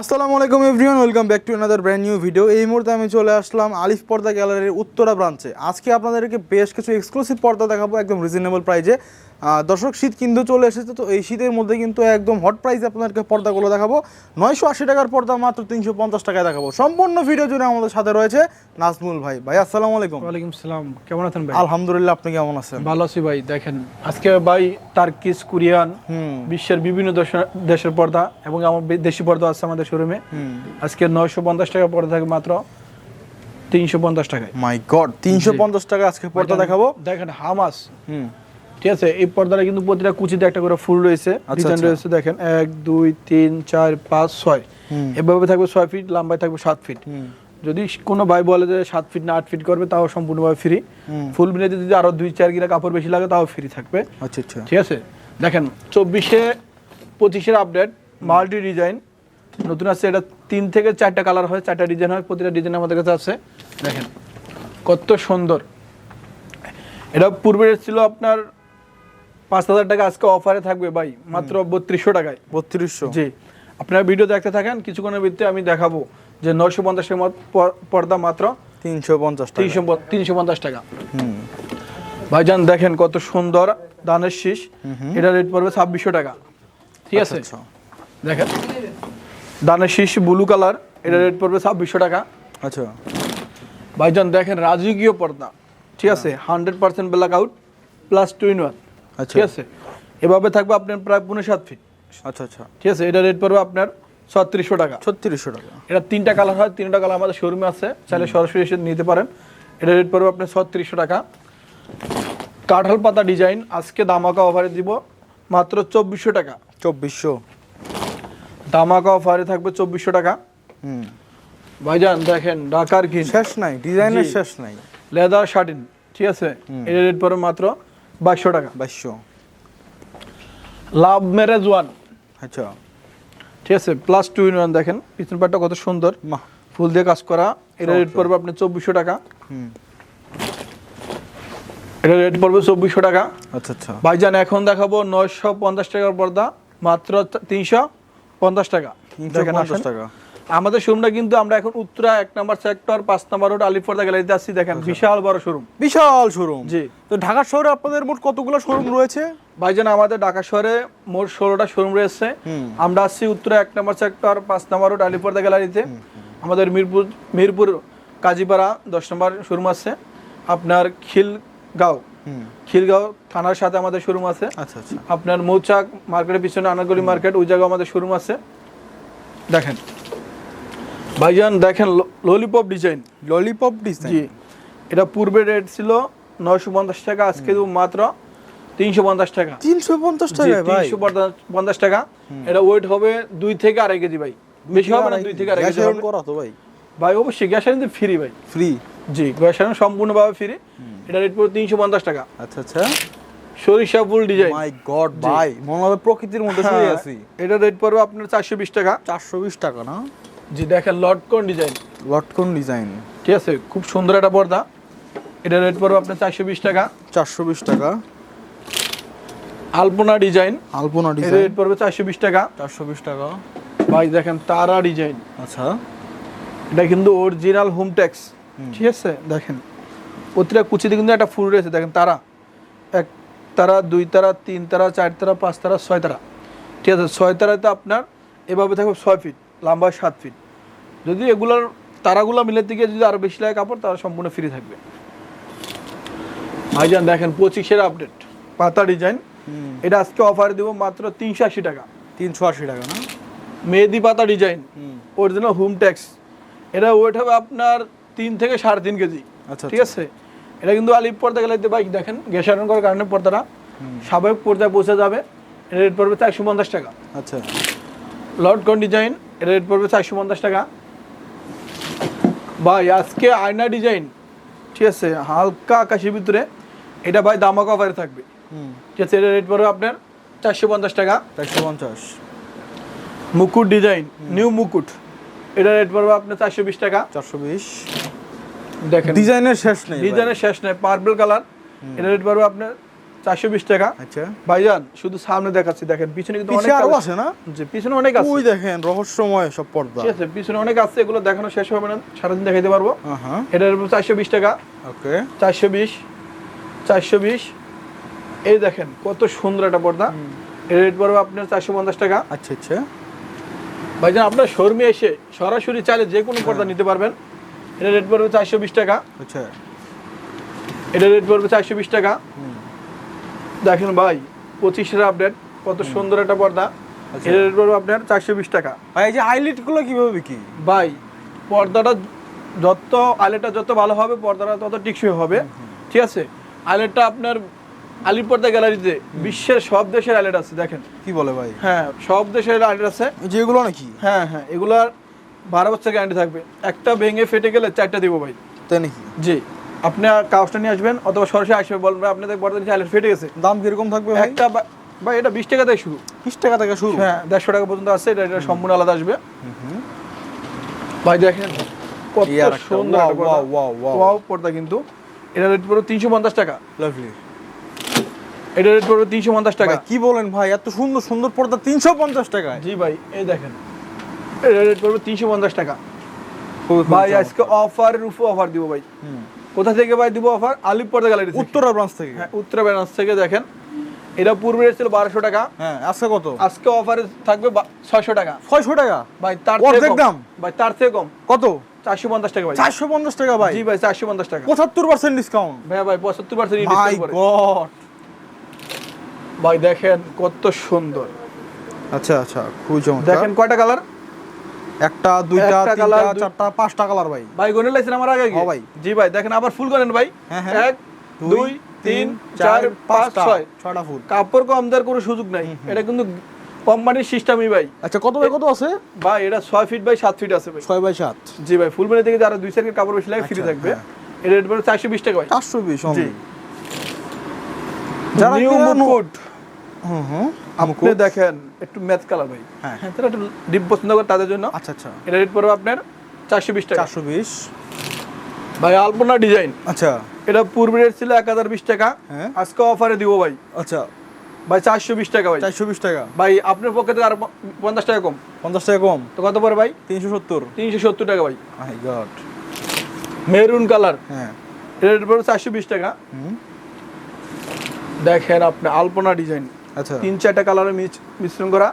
আসসালামু আলাইকুম everyone, welcome back to another brand new video এই মুহূর্তে আমি চলে আসলাম আলিফ পর্দা গ্যালারির উত্তরা ব্রাঞ্চে আজকে আপনাদেরকে বেশ কিছু এক্সক্লুসিভ পর্দা দেখাবো একদম রিজনেবল প্রাইজে দর্শক শীত কিন্তু চলে এসেছে তো এই শীতের মধ্যে কিন্তু একদম হট প্রাইসে আপনাদেরকে পর্দাগুলো দেখাবো। নয়শো আশি টাকার পর্দা মাত্র তিনশো পঞ্চাশ টাকায় দেখাবো। সম্পূর্ণ ভিডিও জুড়ে আমাদের সাথে রয়েছে নাজমুল ভাই। ভাই আসসালামু আলাইকুম। ওয়ালাইকুম সালাম। কেমন আছেন ভাই? আলহামদুলিল্লাহ আপনি কেমন আছেন? ভালো আছি ভাই দেখেন আজকে ভাই তার্কিস কোরিয়ান বিশ্বের বিভিন্ন দেশ- দেশের পর্দা এবং আমার দেশি পর্দা আছে আমাদের শোরুমে আজকে নয়শো পঞ্চাশ টাকা পর্দা থাকে মাত্র তিনশো পঞ্চাশ টাকায়। মাই গড তিনশো পঞ্চাশ টাকা আজকে পর্দা দেখাবো। দেখেন হামাস। হুম। ঠিক আছে এই পর্দাটা কিন্তু প্রতিটা কুচিতে একটা করে ফুল রয়েছে ডিজাইন আচ্ছা। রয়েছে দেখেন এক দুই তিন চার পাঁচ ছয়। এভাবে থাকবে ছয় ফিট লম্বায় থাকবে সাত ফিট। যদি কোনো ভাই বলে যে সাত ফিট না আট ফিট করবে তাও সম্পূর্ণভাবে ফ্রি। ফুল মিলে যদি আরও দুই চার গিরা কাপড় বেশি লাগে তাও ফ্রি থাকবে। আচ্ছা আচ্ছা। ঠিক আছে? দেখেন চব্বিশে পঁচিশের আপডেট মাল্টি ডিজাইন নতুন আছে এটা তিন থেকে চারটা কালার হয় চারটা ডিজাইন হয় প্রতিটা ডিজাইন আমাদের কাছে আছে। দেখেন কত সুন্দর। এটা পূর্বে ছিল আপনার পাঁচ হাজার টাকা আজকে অফারে থাকবে ভাই মাত্র বত্রিশশো টাকায়। বত্রিশশো। জি। আপনারা ভিডিও দেখতে থাকেন কিছুক্ষণের ভিত্তিতে আমি দেখাবো যে নয়শো পঞ্চাশের পর্দা মাত্র তিনশো পঞ্চাশ তিনশো তিনশো পঞ্চাশ টাকা। ভাইজান দেখেন কত সুন্দর দানের শীষ। এটা রেট পড়বে ছাব্বিশশো টাকা। ঠিক আছে? আচ্ছা দেখেন। দানের শীষ ব্লু কালার এটা রেট পড়বে ছাব্বিশশো টাকা। আচ্ছা। ভাইজান দেখেন রাজকীয় পর্দা। ঠিক আছে? Hundred percent black out plus two in one আচ্ছা ঠিক আছে? এভাবে থাকবে আপনার প্রায় পনেরো সাত ফিট আচ্ছা আচ্ছা। ঠিক আছে? এটা রেট পড়বে আপনার ছত্রিশশো টাকা। ছত্রিশশো টাকা। এটা তিনটা কালার হয় তিনটা কালার আমাদের শোরুমে আছে। চাইলে সরাসরি এসে নিতে পারেন। এটা রেট পড়বে আপনার ছত্রিশশো টাকা। কাঁঠাল পাতা ডিজাইন আজকে দামাকা অফারে দিব মাত্র চব্বিশশো টাকা। চব্বিশশো। দামাকা অফারে থাকবে চব্বিশশো টাকা। হুম। ভাইজান দেখেন ঢাকার কিন। শেষ নাই ডিজাইনের শেষ নাই। লেদার শার্টিন ঠিক আছে? এটা রেট পড়বে মাত্র বাইশশো টাকা। বাইশশো। Love marriage one. আচ্ছা। ঠিক আছে প্লাস টু ইন ওয়ান দেখেন পিছন পাটটা কত সুন্দর। ফুল দিয়ে কাজ করা। এটা রেট পড়বে আপনি চব্বিশশো টাকা। হুম। এটা রেট পড়বে চব্বিশশো টাকা। আচ্ছা আচ্ছা। ভাইজান এখন দেখাবো নয়শো পঞ্চাশ টাকার পর্দা মাত্র তিনশো পঞ্চাশ টাকা। দেখেন টাকা। আমাদের শোরুমটা কিন্তু আমরা এখন উত্তরা এক নম্বর সেক্টর পাঁচ নম্বর রোড আলিপর্দা গ্যালারিতে আসছি দেখেন বিশাল বড় শোরুম। বিশাল শোরুম। জি। তো ঢাকা শহরে আপনাদের মোট কতগুলো শোরুম রয়েছে? ভাইজান আমাদের ঢাকা শহরে মোট ষোলোটা শোরুম রয়েছে। আমরা আসছি উত্তরা এক নম্বর সেক্টর পাঁচ নম্বর রোড আলিপর্দা গ্যালারিতে। আমাদের মিরপুর মিরপুর কাজীপাড়া দশ নম্বর শোরুম আছে। আপনার খিলগাঁও। খিলগাঁও থানার সাথে আমাদের শোরুম আছে। আচ্ছা আচ্ছা। আপনার মৌচাক মার্কেটের পিছনে আনারগলি মার্কেট ওই জায়গায় আমাদের শোরুম আছে। দেখেন। ভাইজান দেখেন ললিপপ ডিজাইন ললিপপ ডিজাইন জি। এটা পূর্বে রেট ছিল নয়শো পঞ্চাশ টাকা আজকে মাত্র তিনশো পঞ্চাশ টাকা। তিনশো পঞ্চাশ টাকা ভাই। তিনশো পঞ্চাশ টাকা। এটা ওয়েট হবে দুই থেকে আড়াই কেজি ভাই। বেশি হবে না দুই থেকে আড়াই কেজি। করা তো ভাই। ভাই অবশ্যই গ্যাস কিন্তু ফ্রি ভাই। ফ্রি জি গ্যাস সম্পূর্ণভাবে ফ্রি এটা রেট পড়বে তিনশো পঞ্চাশ টাকা। আচ্ছা আচ্ছা। সরিষা ফুল ডিজাইন মাই গড ভাই মনে হবে প্রকৃতির মধ্যে হ্যাঁ। শুয়ে আছি। এটা রেট পড়বে আপনার চারশো বিশ টাকা। চারশো বিশ টাকা না? জি দেখেন লটকন ডিজাইন লটকন ডিজাইন ঠিক আছে খুব সুন্দর একটা পর্দা। এটা রেট পড়বে আপনার চারশো বিশ টাকা। চারশো বিশ টাকা। আলপনা ডিজাইন আলপনা ডিজাইন রেট পড়বে চারশো বিশ টাকা। চারশো বিশ টাকা। ভাই দেখেন তারা ডিজাইন আচ্ছা। এটা কিন্তু অরিজিনাল হোম। ট্যাক্স ঠিক আছে দেখেন প্রতিটা কুচিতে কিন্তু একটা ফুল রয়েছে দেখেন তারা। এক তারা দুই তারা তিন তারা চার তারা পাঁচ তারা ছয় তারা। ঠিক আছে ছয় তারাতে আপনার এভাবে থাকবে ছয় ফিট লম্বা সাত ফিট যদি এগুলোর তারাগুলো মিলে থেকে যদি আরও বেশি লাগে কাপড় তারা সম্পূর্ণ ফ্রি থাকবে। ভাইজান দেখেন পঁচিশের আপডেট পাতা ডিজাইন এটা আজকে অফার দেবো মাত্র তিনশো আশি টাকা। তিনশো আশি টাকা না? মেহেদি পাতা ডিজাইন হুম। অরিজিনাল হোম ট্যাক্স এটা ওয়েট হবে আপনার তিন থেকে সাড়ে তিন কেজি। আচ্ছা ঠিক আছে? এটা কিন্তু আলিপ পর্দা গেলে বাইক দেখেন গ্যাস আয়রন করার কারণে পর্দাটা স্বাভাবিক পর্দায় পৌঁছে যাবে। রেট পড়বে চারশো পঞ্চাশ টাকা। আচ্ছা। লর্ড কন ডিজাইন এটা রেট পড়বে চারশো পঞ্চাশ টাকা। ভাই আজকে আয়না ডিজাইন ঠিক আছে হালকা আকাশের ভিতরে। এটা ভাই দামাক অফারে থাকবে। ঠিক আছে এটা রেট পড়বে আপনার চারশো পঞ্চাশ টাকা। চারশো পঞ্চাশ। মুকুট ডিজাইন নিউ মুকুট। এটা রেট পড়বে আপনার চারশো বিশ টাকা। চারশো বিশ। দেখেন। ডিজাইনের শেষ নেই ডিজাইনের শেষ নেই পার্পল কালার এটা রেট পড়বে আপনার চারশো বিশ টাকা। আচ্ছা। ভাইজান শুধু সামনে দেখাচ্ছি দেখেন পিছনে কিন্তু অনেক আরও আছে না? পিছনে অনেক আছে। ওই দেখেন রহস্যময় সব পর্দা। ঠিক আছে পিছনে অনেক আছে এগুলো দেখানো শেষ হবে না দেখাইতে পারব। হ্যাঁ এটার চারশো বিশ টাকা। ওকে। চারশো বিশ চারশো বিশ। এই দেখেন কত সুন্দর একটা পর্দা। এর রেট পড়বে আপনার চারশো পঞ্চাশ টাকা। আচ্ছা আচ্ছা। ভাইজান আপনার শোরুমে এসে সরাসরি চাইলে যে কোনো পর্দা নিতে পারবেন। এটা রেট পড়বে চারশো বিশ টাকা। আচ্ছা। এটা রেট পড়বে চারশো বিশ টাকা। দেখেন ভাই পঁচিশের আপডেট কত সুন্দর একটা পর্দা। আচ্ছা। এটা পড়বে আপনার চারশো বিশ টাকা। ভাই এই যে হাইলাইটগুলো কীভাবে বিক্রি? ভাই পর্দাটা যত আইলেটটা যত ভালো হবে পর্দাটা তত টিকসই হবে। ঠিক আছে? আইলেটটা আপনার আলির পর্দা গ্যালারিতে বিশ্বের সব দেশের আইলেট আছে দেখেন। কি বলে ভাই? হ্যাঁ সব দেশের আইলেট আছে। এই যে এগুলো নাকি? হ্যাঁ হ্যাঁ এগুলার বারো বছর গ্যারান্টি থাকবে। একটা ভেঙে ফেটে গেলে চারটা দিব ভাই। তাই নাকি? জি। আপনি কাগজটা নিয়ে আসবেন অথবা সরাসরি আসবে বলবেন ভাই, আপনাদের নিচে আইলেট ফেটে গেছে। দাম কীরকম থাকবে ভাই? একটা ভাই এটা বিশ টাকা থেকে শুরু। বিশ টাকা থেকে শুরু? হ্যাঁ দেড়শো টাকা পর্যন্ত আছে এটা এটা সম্পূর্ণ আলাদা আসবে। ভাই দেখেন কত সুন্দর একটা পর্দা। কিন্তু। এটা রেট পড়বে তিনশো পঞ্চাশ টাকা। লাভলি এটা রেট পড়বে তিনশো পঞ্চাশ টাকা। কি বলেন ভাই এত সুন্দর সুন্দর পর্দা তিনশো পঞ্চাশ টাকায়। জি ভাই এই দেখেন এটা রেট পড়বে তিনশো পঞ্চাশ টাকা। ভাই আজকে অফারের উপর অফার দিব ভাই। হুম। কোথা থেকে ভাই দিব অফার আলিপ পর্দা গ্যালারি উত্তরা ব্রাঞ্চ থেকে। হ্যাঁ উত্তরা ব্যানার্স থেকে দেখেন। এটা পূর্বে ছিল বারোশো টাকা। হ্যাঁ আজকে কত? আজকে অফারে থাকবে ছয়শো টাকা। ছয়শো টাকা? ভাই তার অর্ধেক। দাম? ভাই তার থেকে কম। কত? চারশো পঞ্চাশ টাকা ভাই। চারশো পঞ্চাশ টাকা ভাই? জি ভাই চারশো পঞ্চাশ টাকা। পঁচাত্তর পার্সেন্ট ডিসকাউন্ট ভাই ভাই পঁচাত্তর পার্সেন্ট ভাই দেখেন কত সুন্দর। আচ্ছা আচ্ছা চমৎকার। দেখেন কয়টা কালার একটা দুইটা তিনটা চারটা পাঁচটা কালার ভাই। ভাই গনে লাইছেন আমার আগে হ্যাঁ ভাই। জি ভাই দেখেন আবার ফুল করেন ভাই। হ্যাঁ, হ্যাঁ। এক দুই তিন চার পাঁচ ছয়। ছয়টা ফুল। কাপড় কম দেওয়ার কোনো সুযোগ নাই। এটা কিন্তু কোম্পানির সিস্টেমই ভাই। আচ্ছা কত বাই কত আছে? ভাই এটা ছয় ফিট বাই সাত ফিট আছে ভাই। ছয় বাই সাত। জি ভাই ফুল বানি থেকে যারা দুই সাইডের কাপড় বেশি লাগে ফ্রি আচ্ছা, থাকবে। হ্যাঁ। এটা রেট পড়বে চারশো বিশ টাকা ভাই। চারশো বিশ জি। যারা নিউ মুকুট আপনি দেখেন একটু ম্যাথ কালার ভাই। হ্যাঁ। হ্যাঁ তারা একটু ডিপ পছন্দ করে তাদের জন্য। আচ্ছা আচ্ছা। এটা রেট পড়বে আপনার চারশো বিশ টাকা। চারশো বিশ। ভাই আলপনা ডিজাইন আচ্ছা। এটা পূর্বে রেট ছিল এক হাজার বিশ টাকা। হ্যাঁ। আজকে অফারে দিব ভাই। আচ্ছা। ভাই চারশো বিশ টাকা ভাই। চারশো বিশ টাকা। ভাই আপনার পক্ষে থেকে আর পঞ্চাশ টাকা কম। পঞ্চাশ টাকা কম। তো কত পরে ভাই? তিনশো সত্তর। তিনশো সত্তর টাকা ভাই। মাই গড মেরুন কালার হ্যাঁ। এটা রেট পড়বে চারশো বিশ টাকা। দেখেন আপনি আলপনা ডিজাইন তিন চারটা কালারের মিশ্রণ করা।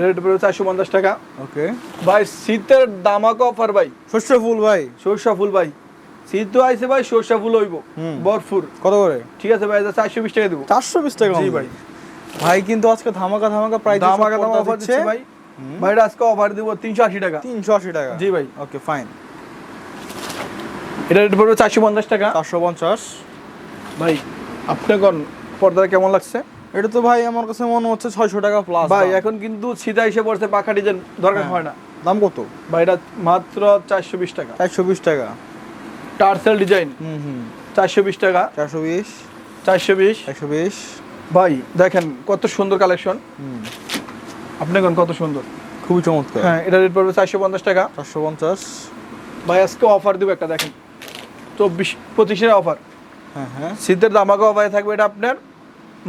রেট পড়বে চারশো পঞ্চাশ টাকা। ওকে। ভাই শীতের দামাক অফার ভাই। শস্য ফুল ভাই। সরষা ফুল ভাই। শীত তো আইছে ভাই সরষা ফুল হইব। বরফুর কত করে? ঠিক আছে ভাই চারশো বিশ টাকা দেবো। চারশো বিশ টাকা জি ভাই। ভাই কিন্তু আজকে ধামাকা ধামাকা প্রাইস দামাকা দাম অফার দিচ্ছে ভাই। ভাই আজকে অফার দিব তিনশো আশি টাকা। তিনশো আশি টাকা। জি ভাই। ওকে ফাইন এটা রেট পড়বে চারশো পঞ্চাশ টাকা। চারশো পঞ্চাশ। ভাই আপনি কোন পর্দা কেমন লাগছে? এটা তো ভাই আমার কাছে মনে হচ্ছে ছয়শো টাকা প্লাস ভাই এখন কিন্তু সিধা এসে পড়ছে পাখা ডিজাইন দরকার হ্যাঁ। হয় না। দাম কত? ভাই এটা মাত্র চারশো বিশ টাকা। চারশো বিশ টাকা। Tassel design. হুম হুম। চারশো বিশ টাকা। চারশো বিশ। চারশো বিশ। একশো বিশ। ভাই দেখেন কত সুন্দর কালেকশন। আপনি কোন কত সুন্দর। খুবই চমৎকার। হ্যাঁ এটা রেট পড়বে চারশো পঞ্চাশ টাকা। চারশো পঞ্চাশ। ভাই আজকে অফার দিব একটা দেখেন। চব্বিশ পঁচিশের অফার হ্যাঁ হ্যাঁ। শীতের দামাকা অফারে থাকবে এটা আপনার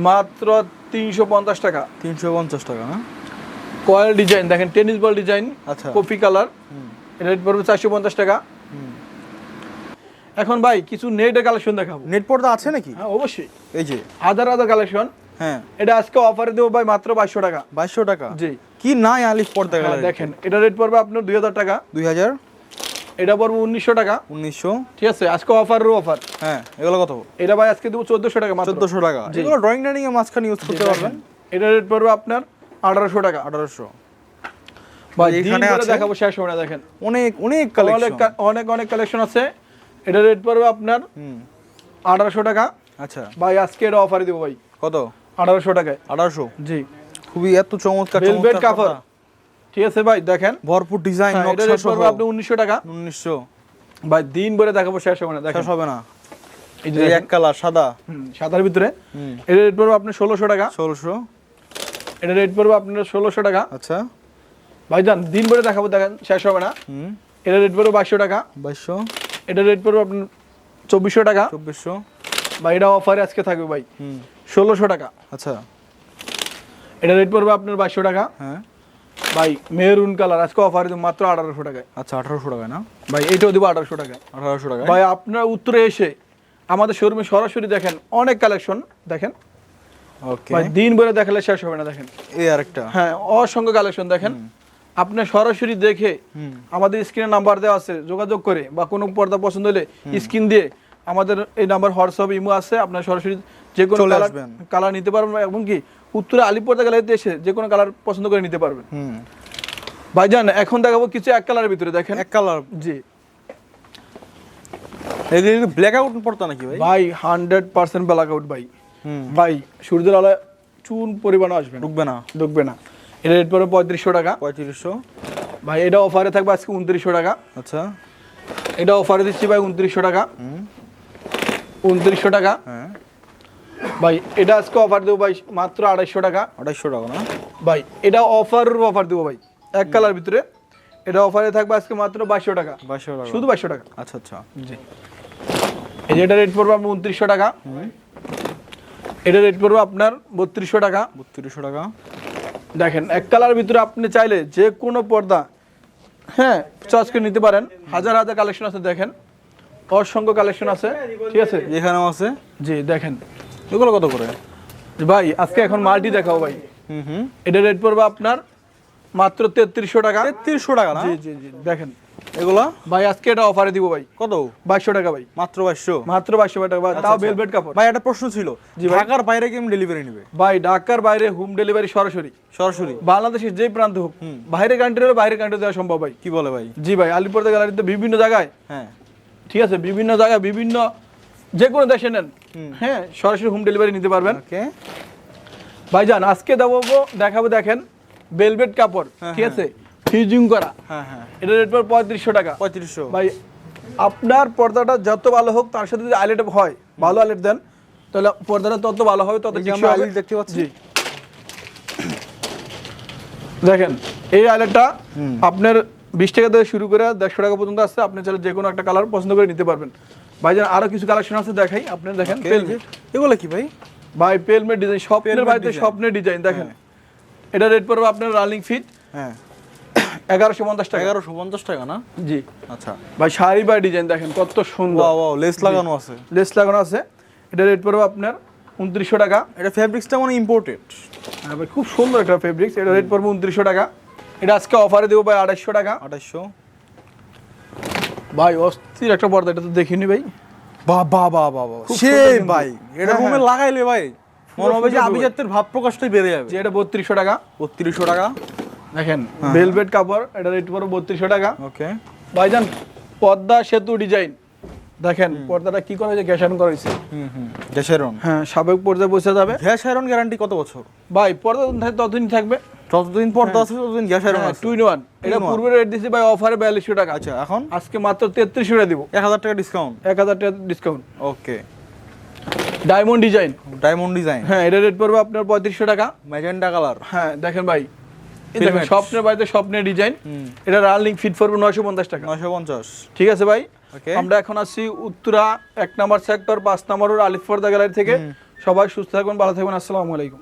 মাত্র তিনশো পঞ্চাশ টাকা। তিনশো পঞ্চাশ টাকা না কয়েল ডিজাইন দেখেন টেনিস বল ডিজাইন আচ্ছা। Coffee colour. এটা রেট পড়বে চারশো পঞ্চাশ টাকা। এখন ভাই কিছু নেটের কালেকশন দেখাবো। নেট পর্দা আছে নাকি? হ্যাঁ অবশ্যই। এই যে। আদার আদার কালেকশন হ্যাঁ। এটা আজকে অফারে দেবো ভাই মাত্র বাইশশো টাকা। বাইশশো টাকা? জি। কি নাই আলিফ পর্দা হ্যাঁ, দেখেন এটা রেট পড়বে আপনার দুই হাজার টাকা। দুই হাজার? এটা পড়বে উনিশশো টাকা। উনিশশো। ঠিক আছে আজকে অফারেরও অফার হ্যাঁ এগুলো কত এটা ভাই আজকে দেবো চোদ্দশো টাকা মাত্র। চোদ্দশো টাকা। জি। এগুলো ড্রয়িং ডাইনিং এ মাঝখানে ইউজ করতে পারবেন। এটা রেট পড়বে আপনার আঠারোশো টাকা। আঠারোশো। ভাই এখানে দেখাবো শেষ হবে না দেখেন। অনেক অনেক কালেকশন অনেক অনেক কালেকশন আছে। এটা রেট পড়বে আপনার আঠারোশো টাকা। আচ্ছা। ভাই আজকে এটা অফারে দেবো ভাই। কত? আঠারোশো টাকায়। আঠারোশো? জি। খুবই এত চমৎকার ভেলভেট কাপড়। ঠিক আছে ভাই দেখেন। ভরপুর ডিজাইন হ্যাঁ, এটা রেট পড়বে আপনি উনিশশো টাকা। উনিশশো। ভাই দিন ভরে দেখাবো শেষ হবে না দেখেন। শেষ হবে না। এই যে এক কালার সাদা। সাদার ভিতরে। এটা রেট পড়বে আপনার ষোলোশো টাকা। ষোলোশো। এটা রেট পড়বে আপনার ষোলোশো টাকা। আচ্ছা। ভাইজান দিন ভরে দেখাবো দেখেন শেষ হবে না। এটা রেট পড়বে বাইশশো টাকা। বাইশশো। এটা রেট পড়বে আপনার চব্বিশশো টাকা। চব্বিশশো। ভাই এটা অফারে আজকে থাকবে ভাই। হুম। ষোলোশো টাকা। আচ্ছা। এটা রেট পড়বে আপনার বাইশশো টাকা। হ্যাঁ। ভাই মেরুন কালার। আজকে অফার দিব মাত্র আঠারোশো টাকায়। আচ্ছা আঠারোশো টাকা না? ভাই এটাও দিব আঠারোশো টাকায়। আঠারোশো টাকা ভাই আপনার উত্তরে এসে আমাদের শোরুমে সরাসরি দেখেন অনেক কালেকশন দেখেন। ওকে ভাই দিন ভরে দেখালে শেষ হবে না দেখেন। এই আরেকটা। হ্যাঁ অসংখ্য কালেকশন দেখেন। আপনি সরাসরি দেখে আমাদের স্ক্রিনে নাম্বার দেওয়া আছে যোগাযোগ করে বা কোনো পর্দা পছন্দ হলে স্ক্রিন দিয়ে আমাদের এই নাম্বার হোয়াটসঅ্যাপ ইমো আছে আপনার সরাসরি যে কোনো কালার নিতে পারবেন এবং কি উত্তরে আলী পর্দা গ্যালারিতে এসে যে কোনো কালার পছন্দ করে নিতে পারবেন। হুম। ভাইজান এখন দেখাবো কিছু এক কালারের ভিতরে দেখেন। এক কালার জি। এগুলো ব্ল্যাক আউট পড়তা নাকি ভাই? ভাই হান্ড্রেড পার্সেন্ট ব্ল্যাক আউট ভাই। হুম। ভাই সূর্যের আলো চুন পরিমাণ আসবে ঢুকবে না? ঢুকবে না। এটা রেট পড়বে পঁয়ত্রিশশো টাকা। পঁয়ত্রিশশো? ভাই এটা অফারে থাকবে আজকে উনত্রিশশো টাকা। আচ্ছা। এটা অফারে দিচ্ছি ভাই উনত্রিশশো টাকা। হুম। উনত্রিশশো টাকা। হ্যাঁ। ভাই এটা আজকে অফার দেবো ভাই মাত্র আড়াইশো টাকা। আড়াইশো টাকা না? ভাই এটা অফার অফার দেবো ভাই এক কালার ভিতরে। এটা অফারে থাকবে আজকে মাত্র বাইশশো টাকা। বাইশশো টাকা। শুধু বাইশশো টাকা। আচ্ছা আচ্ছা। জি। এই যে এটা রেট পড়বে আপনার উনত্রিশশো টাকা। এটা রেট পড়বে আপনার বত্রিশশো টাকা। বত্রিশশো টাকা। দেখেন এক কালার ভিতরে আপনি চাইলে যে কোনো পর্দা হ্যাঁ চয়েস করে নিতে পারেন। হাজার হাজার কালেকশন আছে দেখেন। অসংখ্য কালেকশন আছে। ঠিক আছে? এখানেও আছে? জি দেখেন। এগুলো কত করে? ভাই আজকে এখন মাল্টি দেখাও ভাই। হুম হুম। এটা রেট পড়বে আপনার মাত্র তেত্রিশশো টাকা। তেত্রিশশো টাকা না? জি জি জি দেখেন। এগুলো? ভাই আজকে এটা অফারে দিব ভাই। কত? বাইশশো টাকা ভাই। মাত্র বাইশশো? মাত্র বাইশশো টাকা। ভাই, তাও ভেলভেট কাপড়। ভাই একটা প্রশ্ন ছিল। ঢাকার বাইরে কেমন ডেলিভারি নেবে? ভাই ঢাকার বাইরে হোম ডেলিভারি সরাসরি। সরাসরি? বাংলাদেশের যে প্রান্ত হোক। বাইরে কান্ট্রি হলে বাইরে কান্ট্রি দেওয়া সম্ভব ভাই। কি বলে ভাই? জি ভাই আলিপুরদা গ্যালারিতে বিভিন্ন জায়গায়। হ্যাঁ। ঠিক আছে বিভিন্ন জায়গায় বিভিন্ন যে কোনো দেশে নেন। হ্যাঁ সরাসরি হোম ডেলিভারি নিতে পারবেন। ওকে। ভাইজান আজকে দেখাবো দেখাবো দেখেন বেলভেট কাপড় ঠিক আছে? ফিউজিং করা। হ্যাঁ হ্যাঁ। এটা রেট পর পঁয়ত্রিশশো টাকা। পঁয়ত্রিশশো। ভাই আপনার পর্দাটা যত ভালো হোক তার সাথে যদি আইলেট হয় ভালো আইলেট দেন তাহলে পর্দাটা তত ভালো হবে তত দেখতে পাচ্ছি। দেখেন এই আইলেটটা আপনার বিশ টাকা থেকে শুরু করে দেড়শো টাকা পর্যন্ত আসছে আপনি চাইলে যে কোনো একটা কালার পছন্দ করে নিতে পারবেন। ভাইজান আরও কিছু কালেকশন আছে দেখাই আপনি দেখেন পেলমেট এগুলো কি ভাই? ভাই পেলমেট ডিজাইন স্বপ্নের বাড়িতে স্বপ্নের ডিজাইন দেখেন। এটা রেট পড়বে আপনার রানিং ফিট হ্যাঁ। এগারোশো পঞ্চাশ টাকা। এগারোশো পঞ্চাশ টাকা না? জি। আচ্ছা। ভাই শাড়ি বাই ডিজাইন দেখেন কত সুন্দর। ওয়াও লেস লাগানো আছে। লেস লাগানো আছে। এটা রেট পড়বে আপনার উনত্রিশশো টাকা। এটা ফেব্রিক্সটা মানে ইম্পোর্টেড হ্যাঁ ভাই খুব সুন্দর একটা ফেব্রিক্স এটা রেট পড়বে উনত্রিশশো টাকা। এটা আজকে অফারে দেবো ভাই আড়াইশো টাকা। আঠাইশশো ভাই অস্থির একটা পর্দা এটা তো দেখিনি ভাই। বাহ বাহ বাহ বাহ বাহ। খুব সে ভাই এটা হ্যাঁ, রুমে হ্যাঁ। লাগাইলে ভাই মনে হবে যে আভিজাত্যের ভাব প্রকাশটাই বেড়ে যাবে। যে এটা বত্রিশশো টাকা। বত্রিশশো টাকা। দেখেন ভেলভেট কাপড় এটা রেট পড়বে বত্রিশশো টাকা। ওকে ভাইজান পদ্মা সেতু ডিজাইন দেখেন পর্দাটা কি করা হয়েছে? গ্যাস করা হয়েছে। হুম হুম। গ্যাস আয়রন হ্যাঁ সাবেক পর্যায়ে বসে যাবে। গ্যাস আয়রন গ্যারান্টি কত বছর? ভাই পর্দা ততদিন থাকবে। যতদিন পর্দা আছে ততদিন গ্যাস আয়রন আছে। টু ইন ওয়ান এটা পূর্বে রেট দিয়েছি ভাই অফারে বিয়াল্লিশশো টাকা। আচ্ছা এখন? আজকে মাত্র তেত্রিশশো টাকা দিব। এক হাজার টাকা ডিসকাউন্ট এক হাজার টাকা discount okay diamond design diamond design হ্যাঁ এটা রেট পড়বে আপনার পঁয়ত্রিশশো টাকা। ম্যাজেন্ডা কালার হ্যাঁ দেখেন ভাই। স্বপ্নের বাড়িতে স্বপ্নের ডিজাইন এটা রানলিং ফিট পড়বে নয়শো পঞ্চাশ টাকা। নয়শো পঞ্চাশ। ঠিক আছে ভাই? আমরা এখন আসছি উত্তরা এক নম্বর সেক্টর পাঁচ নম্বর আলিফ পর্দা গ্যালারি থেকে। সবাই সুস্থ থাকবেন ভালো থাকবেন আসসালামু আলাইকুম।